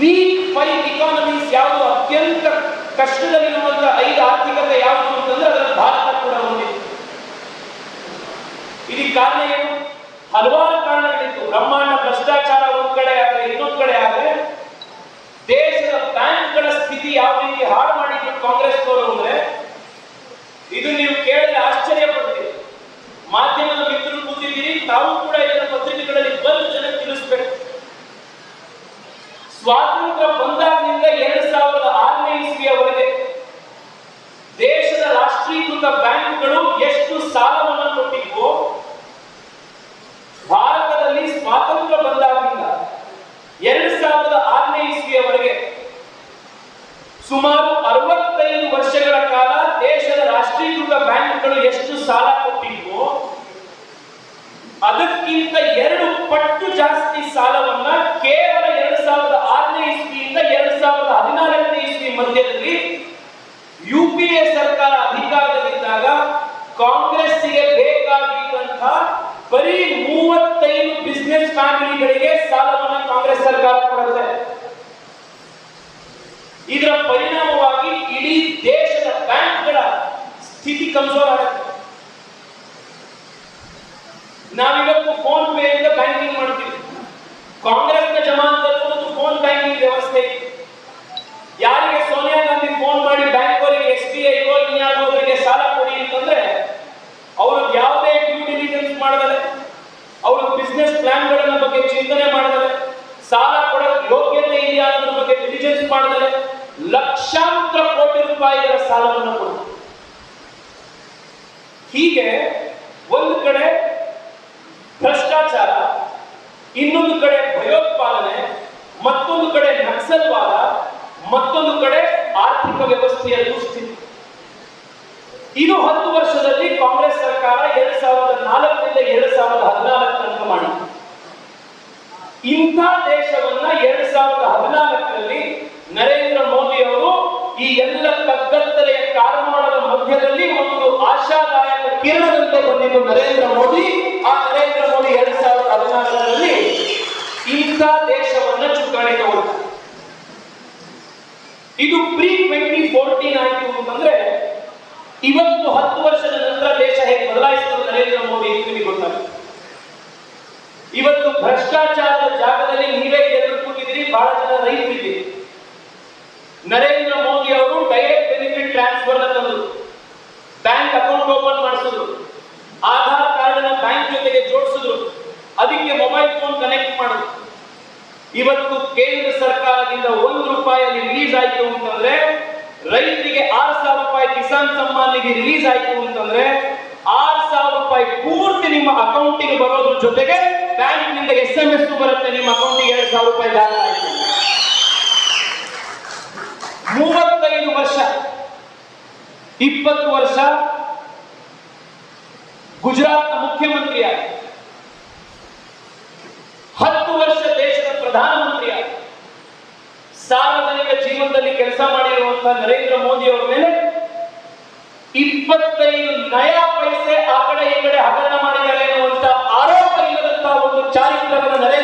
Weak five economies ಯಾವುದು? ಅತ್ಯಂತ ಕಷ್ಟದಲ್ಲಿರುವಂತ ಐದು ಆರ್ಥಿಕತೆ ಯಾವುದು ಅಂತಂದ್ರೆ ಅದರಲ್ಲಿ ಭಾರತ ಕೂಡ ಹೊಂದಿತ್ತು ಇದಕ್ಕೆ ಕಾರಣ ಏನು? ಹಲವಾರು ಕಾರಣಗಳಿತ್ತು. ಬ್ರಹ್ಮಾಂಡ ಭ್ರಷ್ಟಾಚಾರ ಒಂದ್ ಕಡೆ ಆದ್ರೆ, ಇನ್ನೊಂದ್ ಕಡೆ ಆದ್ರೆ, ದೇಶದ ಬ್ಯಾಂಕ್ಗಳ ಸ್ಥಿತಿ ಯಾವ ರೀತಿ ಹಾಳು ಮಾಡಿದ್ರು ಕಾಂಗ್ರೆಸ್ನವರು ಅಂದ್ರೆ, ಇದು ನೀವು ಕೇಳಿದ್ರೆ ಆಶ್ಚರ್ಯ ಪಡ್ತೀರಿ ಮಾಧ್ಯಮದ ಮಿತ್ರರು ಕೂತಿದ್ದೀರಿ, ತಾವು ಕೂಡ ಇದರ ಪತ್ರಿಕೆಗಳಲ್ಲಿ ಬಂದು ಜನಕ್ಕೆ ತಿಳಿಸ್ಬೇಕು. ಸ್ವಾತಂತ್ರ್ಯ ಬಂದಾಗಿನಿಂದ ಎರಡ್ ಸಾವಿರದ ಆರನೇ ಇಸ್ವಿಯವರೆಗೆ ದೇಶದ ರಾಷ್ಟ್ರೀಕೃತ ಬ್ಯಾಂಕ್ಗಳು ಎಷ್ಟು ಸಾಲವನ್ನು ಕೊಟ್ಟಿದ್ವೋ, ಭಾರತದಲ್ಲಿ ಸ್ವಾತಂತ್ರ್ಯ ಬಂದಾಗಿನಿಂದ ಎರಡ್ ಸಾವಿರದ ಆರನೇ ಇಸ್ವಿಯವರೆಗೆ ಸುಮಾರು ಅರವತ್ತೈದು ವರ್ಷಗಳ ಕಾಲ ದೇಶದ ರಾಷ್ಟ್ರೀಕೃತ ಬ್ಯಾಂಕ್ಗಳು ಎಷ್ಟು ಸಾಲ ಕೊಟ್ಟಿದ್ವೋ, ಅದಕ್ಕಿಂತ ಎರಡು ಪಟ್ಟು ಜಾಸ್ತಿ ಸಾಲವನ್ನ ಯು ಪಿ ಎ ಸರ್ಕಾರ ಅಧಿಕಾರದಲ್ಲಿದ್ದಾಗ ಕಾಂಗ್ರೆಸ್ಸಿಗೆ ಬೇಕಾಗಿದ್ದಂತಹ ಬರೀ ಮೂವತ್ತೈದು ಬಿಸ್ನೆಸ್ ಫ್ಯಾಮಿಲಿಗಳಿಗೆ ಸಾಲವನ್ನ ಕಾಂಗ್ರೆಸ್ ಸರ್ಕಾರ ಕೊಡುತ್ತೆ. ಇದರ ಪರಿಣಾಮವಾಗಿ ಇಡೀ ದೇಶದ ಬ್ಯಾಂಕ್ಗಳ ಸ್ಥಿತಿ ಕಮಜೋರ್ ಆಗುತ್ತೆ ನಾವಿವತ್ತು ಫೋನ್ ಪೇ ಇಂದ ಬ್ಯಾಂಕಿಂಗ್ ಮಾಡ್ತೀವಿ ಕಾಂಗ್ರೆಸ್ನ ಜಮಾನದಲ್ಲೂ ಒಂದು ಫೋನ್ ಬ್ಯಾಂಕಿಂಗ್ ವ್ಯವಸ್ಥೆ ಇತ್ತು ಯಾರಿಗೆ ಸೋನಿಯಾ ಗಾಂಧಿ ಫೋನ್ ಮಾಡಿ ಬ್ಯಾಂಕ್ ಅವರಿಗೆ ಎಸ್ ಬಿ ಐ ಇನ್ಯಾವುದರಿಗೆ ಸಾಲ ಕೊಡಿ ಅಂತಂದ್ರೆ ಅವರು ಯಾವುದೇ ಡ್ಯೂ ಡಿಲಿಜೆನ್ಸ್ ಮಾಡದರೆ ಅವರು ಬಿಸ್ನೆಸ್ ಪ್ಲಾನ್ಗಳನ್ನ ಬಗ್ಗೆ ಚಿಂತನೆ ಮಾಡದರೆ ಸಾಲ ಕೊಡೋಕೆ ಯೋಗ್ಯತೆ ಇದೆಯಾ ಅನ್ನೋದ್ರ ಬಗ್ಗೆ ಡಿಲಿಜೆನ್ಸ್ ಮಾಡದರೆ ಲಕ್ಷಾಂತರ ಕೋಟಿ ರೂಪಾಯಿಗಳ ಸಾಲವನ್ನು ಕೊಡುತ್ತೆ ಹೀಗೆ ಒಂದು ಕಡೆ ಭ್ರಷ್ಟಾಚಾರ, ಇನ್ನೊಂದು ಕಡೆ ಭಯೋತ್ಪಾದನೆ, ಮತ್ತೊಂದು ಕಡೆ ನಕ್ಸಲ್ವಾದ, ಮತ್ತೊಂದು ಕಡೆ ಆರ್ಥಿಕ ವ್ಯವಸ್ಥೆಯ ದುಸ್ಥಿತಿ. ಇದು ಹತ್ತು ವರ್ಷದಲ್ಲಿ ಕಾಂಗ್ರೆಸ್ ಸರ್ಕಾರ ಎರಡ್ ಸಾವಿರದ ನಾಲ್ಕರಿಂದ ಎರಡ್ ಸಾವಿರದ ಹದಿನಾಲ್ಕು ತನಕ ಮಾಡಿದೆ ಇಂಥ ದೇಶವನ್ನ ಎರಡ್ ಸಾವಿರದ ಹದಿನಾಲ್ಕರಲ್ಲಿ ನರೇಂದ್ರ ಮೋದಿ ಅವರು ಈ ಎಲ್ಲ ಕಗ್ಗತ್ತಲೆಯ ಕಾರಣದ ಮಧ್ಯದಲ್ಲಿ ಒಂದು ಆಶಾದಾಯಕ ಕಿರಣದಂತೆ ಬಂದಿದ್ದು ನರೇಂದ್ರ ಮೋದಿ. ಆ ನರೇಂದ್ರ ಮೋದಿ ಎರಡ್ ಸಾವಿರದ ಹದಿನಾಲ್ಕರಲ್ಲಿ ಇಂಥ ದೇಶವನ್ನ ಚುಕ್ಕಾಣಿ ತಗೊಳ್ತಾರೆ ಇದು ಪ್ರೀ ಟ್ವೆಂಟಿ ಫೋರ್ಟೀನ್ ಆಯಿತು ಅಂತಂದ್ರೆ ಇವತ್ತು ಹತ್ತು ವರ್ಷದ ನಂತರ ದೇಶ ಹೇಗೆ ಬದಲಾಯಿಸಿದ್ರು ನರೇಂದ್ರ ಮೋದಿ ಅಂತ ನಿಮಗೆ ಗೊತ್ತಾಗುತ್ತೆ. ಇವತ್ತು ಭ್ರಷ್ಟಾಚಾರದ ಜಾಗದಲ್ಲಿ ನೀವೇ ಎದುರು ಕೂತಿದ್ದೀರಿ, ಬಹಳ ಜನ ರೈತರಿದ್ದೀರಿ. ನರೇಂದ್ರ ಟ್ರಾನ್ಸ್ಫರ್ ತಂದರು ಬ್ಯಾಂಕ್ ಅಕೌಂಟ್ ಓಪನ್ ಮಾಡಿಸಿದ್ರು. ಆಧಾರ್ ಕಾರ್ಡ್ ಬ್ಯಾಂಕ್ ಜೊತೆಗೆ ಜೋಡಿಸಿದ್ರು. ಅದಕ್ಕೆ ಮೊಬೈಲ್ ಫೋನ್ ಕನೆಕ್ಟ್ ಮಾಡಿದ್ರು. ಇವತ್ತು ಕೇಂದ್ರ ಸರ್ಕಾರದಿಂದ ಒಂದು ರೂಪಾಯಿ ರಿಲೀಸ್ ಆಯಿತು ಅಂತಂದ್ರೆ ರೈತರಿಗೆ ಆರು ಸಾವಿರ ರೂಪಾಯಿ ಕಿಸಾನ್ ಸಮ್ಮಾನ್ ನಿಧಿ ರಿಲೀಸ್ ಆಯಿತು ಅಂತಂದ್ರೆ ಆರು ಸಾವಿರ ರೂಪಾಯಿ ಪೂರ್ತಿ ನಿಮ್ಮ ಅಕೌಂಟಿಗೆ ಬರೋದ್ರ ಜೊತೆಗೆ ಬ್ಯಾಂಕ್ನಿಂದ ಎಸ್ ಎಂ ಎಸ್ ಬರುತ್ತೆ, ನಿಮ್ಮ ಅಕೌಂಟಿಗೆ ಎರಡು ಸಾವಿರ ರೂಪಾಯಿ ಇಪ್ಪತ್ತು ವರ್ಷ ಗುಜರಾತ್ನ ಮುಖ್ಯಮಂತ್ರಿಯಾಗಿ. ಹತ್ತು ವರ್ಷ ದೇಶದ ಪ್ರಧಾನಮಂತ್ರಿಯಾಗಿ. ಸಾರ್ವಜನಿಕ ಜೀವನದಲ್ಲಿ ಕೆಲಸ ಮಾಡಿರುವಂತಹ ನರೇಂದ್ರ ಮೋದಿ ಅವರ ಮೇಲೆ ಇಪ್ಪತ್ತೈದು ನಯಾ ಪೈಸೆ ಆ ಕಡೆ ಈ ಕಡೆ ಹಗರಣ ಮಾಡಿದ್ದಾರೆ ಎನ್ನುವಂತಹ ಆರೋಪ ಇಲ್ಲದಂತಹ ಒಂದು ಚಾರಿತ್ರವನ್ನು ನರೇಂದ್ರ